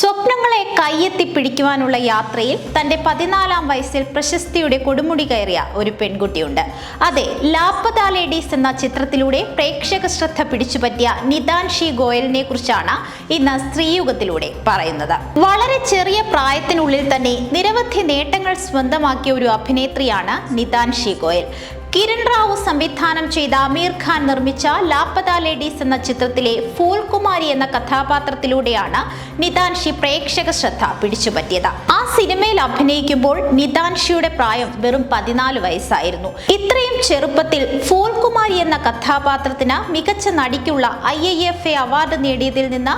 സ്വപ്നങ്ങളെ കയ്യെത്തി പിടിക്കുവാനുള്ള യാത്രയിൽ തന്റെ പതിനാലാം വയസ്സിൽ പ്രശസ്തിയുടെ കൊടുമുടി കയറിയ ഒരു പെൺകുട്ടിയുണ്ട്. അതെ ലാപ്പത ലേഡീസ് എന്ന ചിത്രത്തിലൂടെ പ്രേക്ഷക ശ്രദ്ധ പിടിച്ചുപറ്റിയ നിതാൻഷി ഗോയലിനെ കുറിച്ചാണ് ഇന്ന് സ്ത്രീയുഗത്തിലൂടെ പറയുന്നത്. വളരെ ചെറിയ പ്രായത്തിനുള്ളിൽ തന്നെ നിരവധി നേട്ടങ്ങൾ സ്വന്തമാക്കിയ ഒരു അഭിനേത്രിയാണ് നിതാൻഷി ഗോയൽ. കിരൺ റാവു സംവിധാനം ചെയ്ത അമീർ ഖാൻ നിർമ്മിച്ച ലാപ്പത ലേഡീസ് എന്ന ചിത്രത്തിലെ ഫൂൽകുമാരി എന്ന കഥാപാത്രത്തിലൂടെയാണ് നിതാൻഷി പ്രേക്ഷക ശ്രദ്ധ പിടിച്ചുപറ്റിയത്. ആ സിനിമയിൽ അഭിനയിക്കുമ്പോൾ നിതാൻഷിയുടെ പ്രായം വെറും പതിനാല് വയസ്സായിരുന്നു. ഇത്രയും ചെറുപ്പത്തിൽ ഫൂൽകുമാരി എന്ന കഥാപാത്രത്തിന് മികച്ച നടിക്കുള്ള ഐ അവാർഡ് നേടിയതിൽ നിന്ന്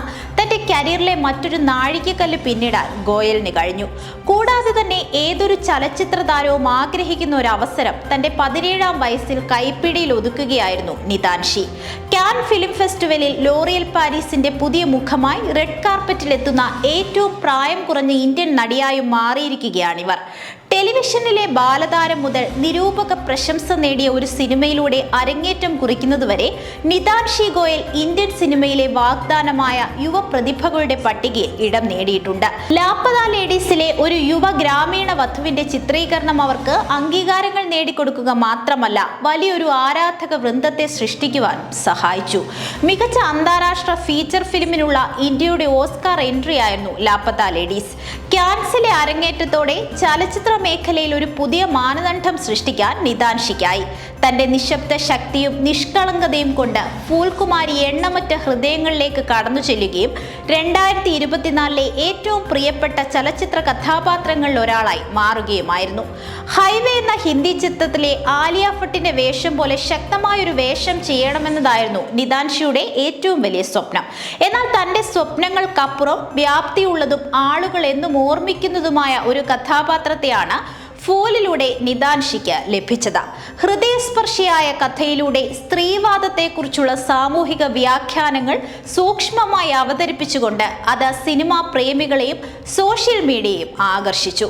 കരിയറിലെ മറ്റൊരു നാഴികക്കല്ല് പിന്നിടാൻ ഗോയലിന് കഴിഞ്ഞു. കൂടാതെ തന്നെ ഏതൊരു ചലച്ചിത്ര താരവും ആഗ്രഹിക്കുന്ന ഒരു അവസരം തന്റെ പതിനേഴാം വയസ്സിൽ കൈപ്പിടിയിൽ ഒതുക്കുകയായിരുന്നു നിതാൻഷി. ക്യാൻ ഫിലിം ഫെസ്റ്റിവലിൽ ലോറിയൽ പാരീസിന്റെ പുതിയ മുഖമായി റെഡ് കാർപ്പറ്റിൽ എത്തുന്ന ഏറ്റവും പ്രായം കുറഞ്ഞ ഇന്ത്യൻ നടിയായും മാറിയിരിക്കുകയാണിവർ ടെലിവിഷനിലെ ബാലതാരം മുതൽ നിരൂപക പ്രശംസ നേടിയ ഒരു സിനിമയിലൂടെ അരങ്ങേറ്റം കുറിക്കുന്നതുവരെ നിതാൻഷി ഗോയൽ ഇന്ത്യൻ സിനിമയിലെ വാഗ്ദാനമായ യുവ പ്രതിഭകളുടെ പട്ടികയിൽ ഇടം നേടിയിട്ടുണ്ട്. ലാപ്പത ലേഡീസിലെ ഒരു യുവ ഗ്രാമീണ വധുവിന്റെ ചിത്രീകരണം അവർക്ക് അംഗീകാരങ്ങൾ നേടിക്കൊടുക്കുക മാത്രമല്ല വലിയൊരു ആരാധക വൃന്ദത്തെ സൃഷ്ടിക്കുവാനും സഹായിച്ചു. മികച്ച അന്താരാഷ്ട്ര ഫീച്ചർ ഫിലിമിനുള്ള ഇന്ത്യയുടെ ഓസ്കാർ എൻട്രി ആയിരുന്നു ലാപ്പത ലേഡീസ്. ക്യാൻസിലെ അരങ്ങേറ്റത്തോടെ ചലച്ചിത്ര മേഖലയിൽ ഒരു പുതിയ മാനദണ്ഡം സൃഷ്ടിക്കാൻ നിതാൻഷിക്കായി. തന്റെ നിശബ്ദ ശക്തിയും നിഷ്കളങ്കതയും കൊണ്ട് ഫൂൽകുമാരി എണ്ണമറ്റ ഹൃദയങ്ങളിലേക്ക് കടന്നു ചെല്ലുകയും രണ്ടായിരത്തി ഇരുപത്തിനാലിലെ ഏറ്റവും പ്രിയപ്പെട്ട ചലച്ചിത്ര കഥാപാത്രങ്ങളിൽ ഒരാളായി മാറുകയുമായിരുന്നു. ഹൈവേ എന്ന ഹിന്ദി ചിത്രത്തിലെ ആലിയ ഭട്ടിന്റെ വേഷം പോലെ ശക്തമായൊരു വേഷം ചെയ്യണമെന്നതായിരുന്നു നിതാൻഷിയുടെ ഏറ്റവും വലിയ സ്വപ്നം. എന്നാൽ തന്റെ സ്വപ്നങ്ങൾക്കപ്പുറം വ്യാപ്തിയുള്ളതും ആളുകൾ എന്നും ഓർമ്മിക്കുന്നതുമായ ഒരു കഥാപാത്രത്തെയാണ് ഫൂലിലൂടെ നിദാൻഷിക്ക് ലഭിച്ചത്. ഹൃദയസ്പർശിയായ കഥയിലൂടെ സ്ത്രീവാദത്തെക്കുറിച്ചുള്ള സാമൂഹിക വ്യാഖ്യാനങ്ങൾ സൂക്ഷ്മമായി അവതരിപ്പിച്ചുകൊണ്ട് അത് സിനിമാ പ്രേമികളെയും സോഷ്യൽ മീഡിയയും ആകർഷിച്ചു.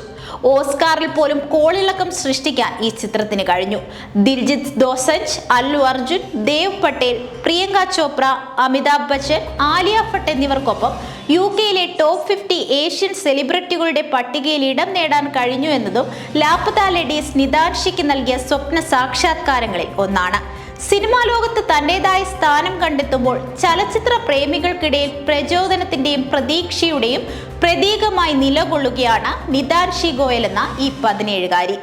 ഓസ്കാറിൽ പോലും കോളിളക്കം സൃഷ്ടിക്കാൻ ഈ ചിത്രത്തിന് കഴിഞ്ഞു. ദിൽജിത് ദോസഞ്ച് അല്ലു അർജുൻ ദേവ് പട്ടേൽ പ്രിയങ്ക ചോപ്ര അമിതാഭ് ബച്ചൻ ആലിയ ഭട്ട് എന്നിവർക്കൊപ്പം യു കെയിലെ ടോപ്പ് ഫിഫ്റ്റി ഏഷ്യൻ സെലിബ്രിറ്റികളുടെ പട്ടികയിൽ ഇടം നേടാൻ കഴിഞ്ഞു എന്നതും ലാപ്പത ലേഡീസ് നിതാൻഷിക്ക് നൽകിയ സ്വപ്ന സാക്ഷാത്കാരങ്ങളിൽ ഒന്നാണ്. സിനിമാ ലോകത്ത് തന്റേതായ സ്ഥാനം കണ്ടെത്തുമ്പോൾ ചലച്ചിത്ര പ്രേമികൾക്കിടയിൽ പ്രചോദനത്തിന്റെയും പ്രതീക്ഷയുടെയും പ്രതീകമായി നിലകൊള്ളുകയാണ് നിതാൻഷി ഗോയൽ എന്ന ഈ പതിനേഴുകാരി.